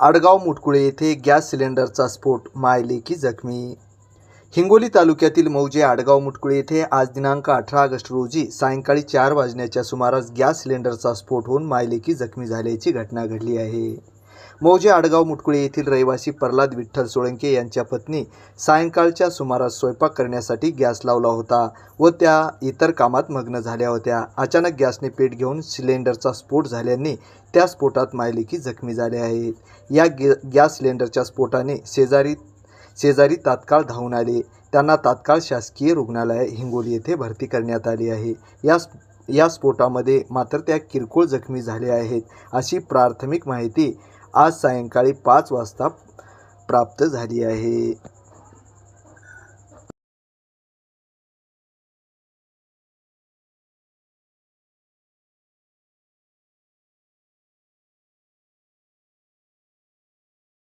आडगाव मुटकुळे येथे गॅस सिलेंडरचा स्फोट मायलेकी जखमी. हिंगोली तालुक्यातील मौजे आडगाव मुटकुळे येथे आज दिनांक अठरा ऑगस्ट रोजी सायंकाळी चार वाजण्याच्या सुमारास गॅस सिलेंडरचा स्फोट होऊन मायलेकी जखमी झाल्याची घटना घडली आहे. मौजे आडगाव मुटकुळे येथील रहिवासी प्रल्हाद विठ्ठल सोळंके यांच्या पत्नी सायंकाळच्या सुमारास स्वयंपाक करण्यासाठी गॅस लावला होता व त्या इतर कामात मग्न झाल्या होत्या. अचानक गॅसने पेट घेऊन सिलेंडरचा स्फोट झाल्याने त्या स्फोटात मायलेकी जखमी झाल्या आहेत. या गॅ गॅस सिलेंडरच्या स्फोटाने शेजारी शेजारी तात्काळ धावून आले. त्यांना तात्काळ शासकीय रुग्णालय हिंगोली येथे भरती करण्यात आली आहे. या या स्फोटामध्ये मात्र त्या किरकोळ जखमी झाल्या आहेत अशी प्राथमिक माहिती आज सायंकाळी पाच वाजता प्राप्त झाली आहे.